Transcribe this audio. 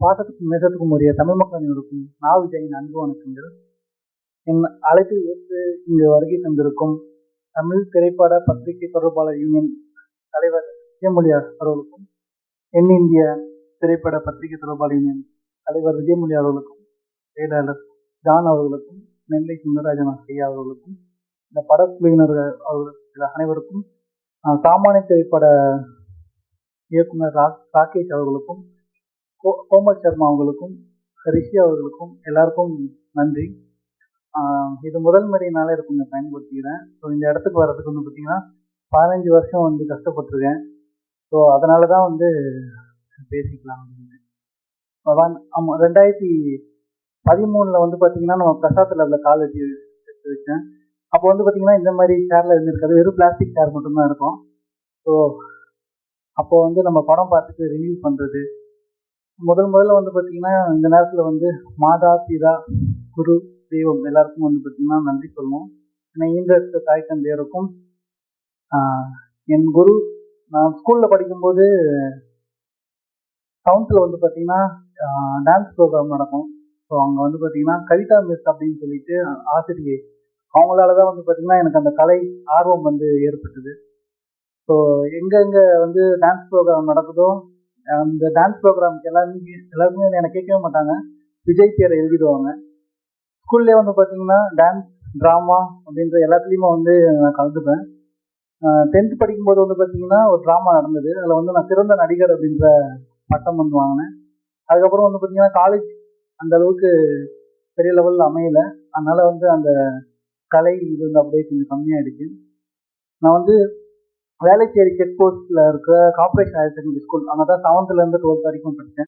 பாசத்துக்கும் நேசத்துக்கும் உரிய தமிழ் மக்கள் அனைவருக்கும் நாவிஜயின் அன்பு வணக்கங்கள். என் அழைப்பை ஏற்று இங்கு வருகை தந்திருக்கும் தமிழ் திரைப்பட பத்திரிகை தொடர்பாளர் யூனியன் தலைவர் விஜயமொழியார் அவர்களுக்கும் என் இந்திய திரைப்பட பத்திரிகை தொடர்பாளர் யூனியன் தலைவர் விஜயமொழி அவர்களுக்கும் செயலாளர் ஜான் அவர்களுக்கும் நெல்லை சுந்தரராஜன் ஐயா அவர்களுக்கும் இந்த படக்குழுவினர்கள் அவர்கள் அனைவருக்கும் சாமானிய திரைப்பட இயக்குனர் ரா ராகேஷ் அவர்களுக்கும் கோமல் சர்மா அவங்களுக்கும் ரிஷி அவர்களுக்கும் எல்லாருக்கும் நன்றி. இது முதல் முறையினால இதை கொஞ்சம் பயன்படுத்திக்கிறேன். ஸோ இந்த இடத்துக்கு வர்றதுக்கு வந்து பார்த்தீங்கன்னா பதினஞ்சு வருஷம் வந்து கஷ்டப்பட்டிருக்கேன். ஸோ அதனால தான் வந்து பேசிக்கலாம் அப்படின்னு. ஆமாம் ரெண்டாயிரத்தி பதிமூணில் வந்து பார்த்தீங்கன்னா நம்ம பிரசாத் லேபில் கால் வச்சு எடுத்து வச்சேன். அப்போ வந்து பார்த்தீங்கன்னா இந்த மாதிரி சேரில் இருந்திருக்காது வெறும் பிளாஸ்டிக் சேர் மட்டும்தான் இருக்கும். ஸோ அப்போ வந்து நம்ம படம் பார்த்துட்டு ரிவ்யூ பண்ணுறது முதல் முதல்ல வந்து பார்த்தீங்கன்னா இந்த நேரத்தில் வந்து மாதா பிதா குரு தெய்வம் எல்லாருக்கும் வந்து பார்த்தீங்கன்னா நன்றி சொல்லுவோம். ஏன்னா ஈன்றெடுத்த தாய் தந்தையருக்கும் என் குரு நான் ஸ்கூலில் படிக்கும்போது டவுன்ஸில் வந்து பார்த்தீங்கன்னா டான்ஸ் ப்ரோக்ராம் நடக்கும். ஸோ அங்கே வந்து பார்த்தீங்கன்னா கவிதா மிஸ் அப்படின்னு சொல்லிட்டு ஆசிரியை அவங்களால தான் வந்து பார்த்தீங்கன்னா எனக்கு அந்த கலை ஆர்வம் வந்து ஏற்பட்டது. ஸோ எங்கெங்கே வந்து டான்ஸ் ப்ரோக்ராம் நடக்குதோ அந்த டான்ஸ் ப்ரோக்ராமுக்கு எல்லாருமே எல்லாருமே என்னை கேட்கவே மாட்டாங்க. விஜய் பேரை எழுதிடுவாங்க. ஸ்கூல்லே வந்து பார்த்தீங்கன்னா டான்ஸ் ட்ராமா அப்படின்ற எல்லாத்துலேயுமே வந்து நான் கலந்துப்பேன். டென்த் படிக்கும்போது வந்து பார்த்தீங்கன்னா ஒரு ட்ராமா நடந்தது. அதில் வந்து நான் சிறந்த நடிகர் அப்படின்ற பட்டம் வந்து வாங்கினேன். அதுக்கப்புறம் வந்து பார்த்தீங்கன்னா காலேஜ் அந்த அளவுக்கு பெரிய லெவலில் அமையலை. அதனால் வந்து அந்த கலை இது வந்து அப்படியே கொஞ்சம் கம்மியாயிடுச்சு. நான் வந்து வேலைச்சேரி செக் போஸ்ட்ல இருக்கிற கார்பரேஷன் ஹையர் செகண்டரி ஸ்கூல் அங்கே தான் செவன்த்லேருந்து டுவெல்த் வரைக்கும் படித்தேன்